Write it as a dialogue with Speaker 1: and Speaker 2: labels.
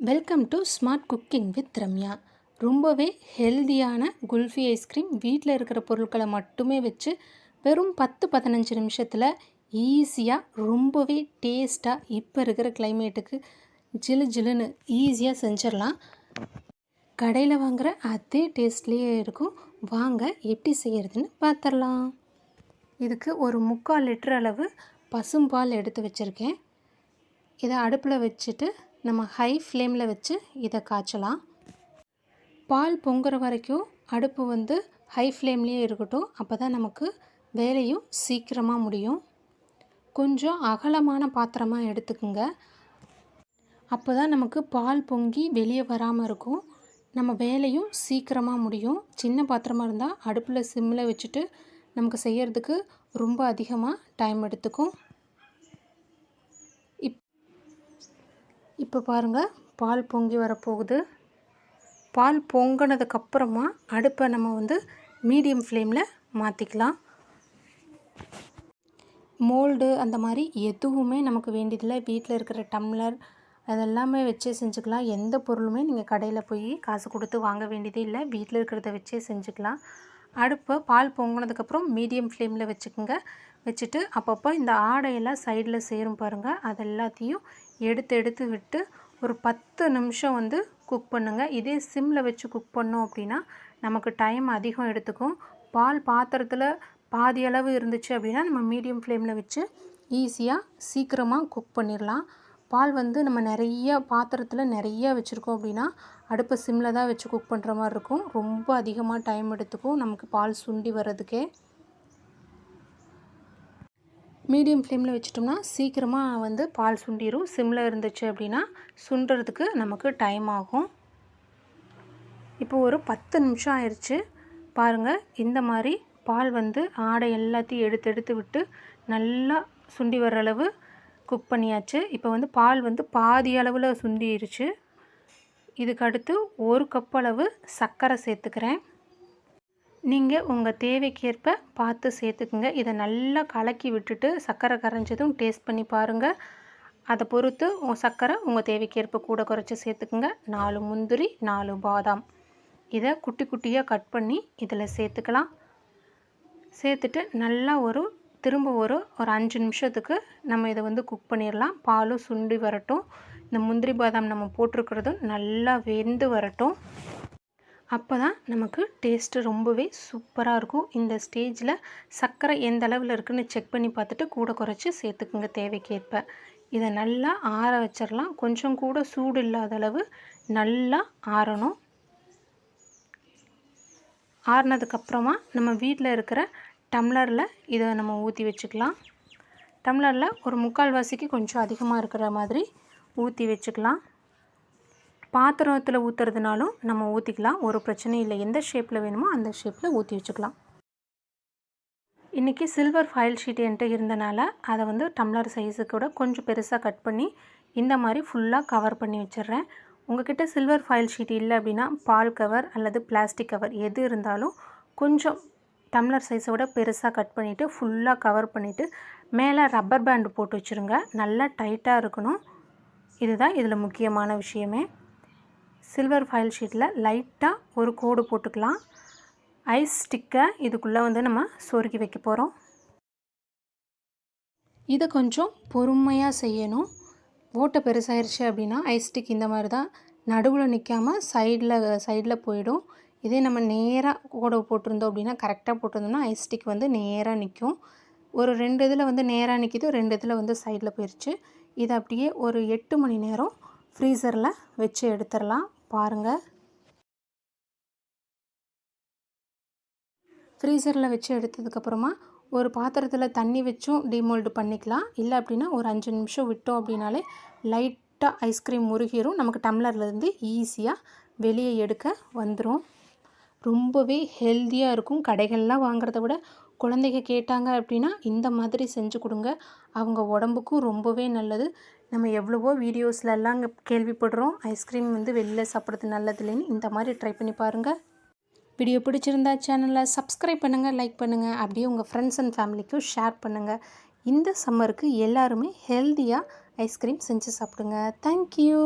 Speaker 1: Welcome to smart cooking with Ramya ரொம்பவே ஹெல்தியான kulfi ice cream வீட்டில் இருக்கிற பொருட்களை மட்டுமே வச்சு வெறும் பத்து பதினஞ்சு நிமிஷத்தில் ஈஸியாக ரொம்பவே டேஸ்ட்டாக இப்போ இருக்கிற கிளைமேட்டுக்கு ஜிலு ஜிலுன்னு ஈஸியாக செஞ்சிடலாம். கடையில் வாங்குகிற அதே டேஸ்ட்லேயே இருக்கும். வாங்க எப்படி செய்கிறதுன்னு பார்த்துடலாம் இதுக்கு ஒரு முக்கால் லிட்டர் அளவு பசும்பால் எடுத்து வச்சுருக்கேன். இதை அடுப்பில் வச்சுட்டு நம்ம ஹை ஃப்ளேமில் வச்சு இதை காய்ச்சலாம். பால் பொங்குற வரைக்கும் அடுப்பு வந்து ஹை ஃப்ளேம்லேயே இருக்கட்டும். அப்போ தான் நமக்கு வேலையும் சீக்கிரமாக முடியும். கொஞ்சம் அகலமான பாத்திரமாக எடுத்துக்கோங்க. அப்போ தான் நமக்கு பால் பொங்கி வெளியே வராமல் இருக்கும். நம்ம வேலையும் சீக்கிரமாக முடியும். சின்ன பாத்திரமாக இருந்தால் அடுப்பில் சிம்மில் வச்சுட்டு நமக்கு செய்கிறதுக்கு ரொம்ப அதிகமாக டைம் எடுத்துக்கும். இப்போ பாருங்கள் பால் பொங்கி வரப்போகுது. பால் பொங்கினதுக்கப்புறமா அடுப்பை நம்ம வந்து மீடியம் ஃப்ளேமில் மாற்றிக்கலாம் மோல்டு அந்த மாதிரி எதுவுமே நமக்கு வேண்டியதில்லை. வீட்டில் இருக்கிற டம்ளர் அதெல்லாமே வச்சே செஞ்சுக்கலாம். எந்த பொருளுமே நீங்கள் கடையில் போய் காசு கொடுத்து வாங்க வேண்டியதே இல்லை. வீட்டில் இருக்கிறத வச்சே செஞ்சுக்கலாம். அடுப்பை பால் பொங்கினதுக்கப்புறம் மீடியம் ஃப்ளேமில் வச்சுக்கோங்க. வச்சுட்டு அப்பப்போ இந்த ஆடையெல்லாம் சைடில் சேரும் பாருங்கள் அது எல்லாத்தையும் எடுத்து எடுத்து விட்டு ஒரு பத்து நிமிஷம் வந்து குக் பண்ணுங்கள் இதே சிம்மில் வச்சு குக் பண்ணோம் அப்படின்னா நமக்கு டைம் அதிகம் எடுத்துக்கும். பால் பாத்திரத்தில் பாதி அளவு இருந்துச்சு அப்படின்னா நம்ம மீடியம் ஃப்ளேமில் வச்சு ஈஸியாக சீக்கிரமாக குக் பண்ணிடலாம் பால் வந்து நம்ம நிறைய பாத்திரத்தில் நிறைய வச்சுருக்கோம் அப்படின்னா அடுப்பை சிம்மில் தான் வச்சு குக் பண்ணுற மாதிரி இருக்கும். ரொம்ப அதிகமாக டைம் எடுத்துக்கும். நமக்கு பால் சுண்டி வர்றதுக்கே. மீடியம் ஃப்ளேமில் வச்சிட்டோம்னா சீக்கிரமாக வந்து பால் சுண்டிடும் சிம்மில் இருந்துச்சு அப்படின்னா சுண்டுறதுக்கு நமக்கு டைம் ஆகும். இப்போ ஒரு பத்து நிமிஷம் ஆயிடுச்சு பாருங்கள் இந்த மாதிரி பால் வந்து ஆடை எல்லாத்தையும் எடுத்து எடுத்து விட்டு நல்லா சுண்டி வர அளவு குக் பண்ணியாச்சு. இப்போ வந்து பால் வந்து பாதி அளவில் சுண்டிடுச்சு இதுக்கு அடுத்து ஒரு கப் அளவு சர்க்கரை சேர்த்துக்கிறேன். நீங்கள் உங்கள் தேவைக்கேற்ப பார்த்து சேர்த்துக்குங்க. இதை நல்லா கலக்கி விட்டுட்டு சர்க்கரை கரைஞ்சதும் டேஸ்ட் பண்ணி பாருங்கள் அதை பொறுத்து உங்கள் சர்க்கரை உங்கள் தேவைக்கேற்ப கூட குறைச்சி சேர்த்துக்குங்க. நாலு முந்திரி நாலு பாதாம். இதை குட்டி குட்டியாக கட் பண்ணி இதில் சேர்த்துக்கலாம். சேர்த்துட்டு நல்லா ஒரு திரும்ப ஒரு ஒரு அஞ்சு நிமிஷத்துக்கு நம்ம இதை வந்து குக் பண்ணிடலாம் பாலும் சுண்டி வரட்டும். இந்த முந்திரி பாதாம் நம்ம போட்டிருக்கிறதும் நல்லா வெந்து வரட்டும். அப்போ தான் நமக்கு டேஸ்ட்டு ரொம்பவே சூப்பராக இருக்கும். இந்த ஸ்டேஜில் சர்க்கரை எந்த அளவில் இருக்குதுன்னு செக் பண்ணி பார்த்துட்டு கூட குறைச்சி சேர்த்துக்குங்க தேவைக்கேற்ப. இதை நல்லா ஆற வச்சிடலாம் கொஞ்சம் கூட சூடு இல்லாத அளவு நல்லா ஆறணும். ஆறினதுக்கப்புறமா நம்ம வீட்டில் இருக்கிற டம்ளரில் இதை நம்ம ஊற்றி வச்சுக்கலாம். டம்ளரில் ஒரு முக்கால்வாசிக்கு கொஞ்சம் அதிகமாக இருக்கிற மாதிரி ஊற்றி வச்சுக்கலாம். பாத்திரத்தில் ஊற்றுறதுனாலும் நம்ம ஊற்றிக்கலாம் ஒரு பிரச்சனையும் இல்லை. எந்த ஷேப்பில் வேணுமோ அந்த ஷேப்பில் ஊற்றி வச்சுக்கலாம். இன்றைக்கி சில்வர் ஃபைல் ஷீட் என்கிட்ட இருந்தனால அதை வந்து டம்ளர் சைஸுக்கூட கொஞ்சம் பெருசாக கட் பண்ணி இந்த மாதிரி ஃபுல்லாக கவர் பண்ணி வச்சிடுறேன். உங்கள்கிட்ட சில்வர் ஃபைல் ஷீட் இல்லை அப்படின்னா பால் கவர் அல்லது பிளாஸ்டிக் கவர் எது இருந்தாலும் கொஞ்சம் டம்ளர் சைஸை விட பெருசாக கட் பண்ணிவிட்டு ஃபுல்லாக கவர் பண்ணிவிட்டு மேலே ரப்பர் பேண்டு போட்டு வச்சுருங்க. நல்லா டைட்டாக இருக்கணும். இதுதான் இதில் முக்கியமான விஷயமே. சில்வர் ஃபைல் ஷீட்டில் லைட்டாக ஒரு கோடு போட்டுக்கலாம். ஐஸ் ஸ்டிக்கை இதுக்குள்ளே வந்து நம்ம சொருக்கி வைக்க போகிறோம். இதை கொஞ்சம் பொறுமையாக செய்யணும். ஓட்டை பெருசாயிருச்சு அப்படின்னா ஐஸ் ஸ்டிக் இந்த மாதிரி தான் நடுவில் நிற்காமல் சைடில் சைடில் போயிடும். இதே நம்ம நேராக கோடை போட்டிருந்தோம் அப்படின்னா கரெக்டாக போட்டிருந்தோம்னா ஐஸ் ஸ்டிக் வந்து நேராக நிற்கும். ஒரு ரெண்டு இதில் வந்து நேராக நிற்கிது ரெண்டு இதில் வந்து சைடில் போயிடுச்சு இதை அப்படியே ஒரு எட்டு மணி நேரம் ஃப்ரீசரில் வச்சு எடுத்துடலாம். பாருங்கள் ஃப்ரீசரில் வச்சு எடுத்ததுக்கப்புறமா ஒரு பாத்திரத்தில் தண்ணி வச்சும் டிமோல்டு பண்ணிக்கலாம். இல்லை அப்படின்னா ஒரு அஞ்சு நிமிஷம் விட்டோம் அப்படின்னாலே லைட்டாக ஐஸ்கிரீம் முருகிரும். நமக்கு டம்ளர்லேருந்து ஈஸியாக வெளியே எடுக்க வந்துடும் ரொம்பவே ஹெல்த்தியாக இருக்கும். கடைகள்லாம் வாங்குறத விட குழந்தைங்க கேட்டாங்க அப்படின்னா இந்த மாதிரி செஞ்சு கொடுங்க. அவங்க உடம்புக்கும் ரொம்பவே நல்லது. நம்ம எவ்வளவோ வீடியோஸ்லலாம் அங்கே கேள்விப்படுறோம். ஐஸ்கிரீம் வந்து வெளியில் சாப்பிட்றது நல்லது இல்லைன்னு இந்த மாதிரி ட்ரை பண்ணி பாருங்கள் வீடியோ பிடிச்சிருந்தா சேனலை சப்ஸ்கிரைப் பண்ணுங்கள் லைக் பண்ணுங்கள் அப்படியே உங்கள் ஃப்ரெண்ட்ஸ் அண்ட் ஃபேமிலிக்கும் ஷேர் பண்ணுங்கள் இந்த சம்மருக்கு எல்லாருமே ஹெல்த்தியாக ஐஸ்கிரீம் செஞ்சு சாப்பிடுங்க. தேங்க்யூ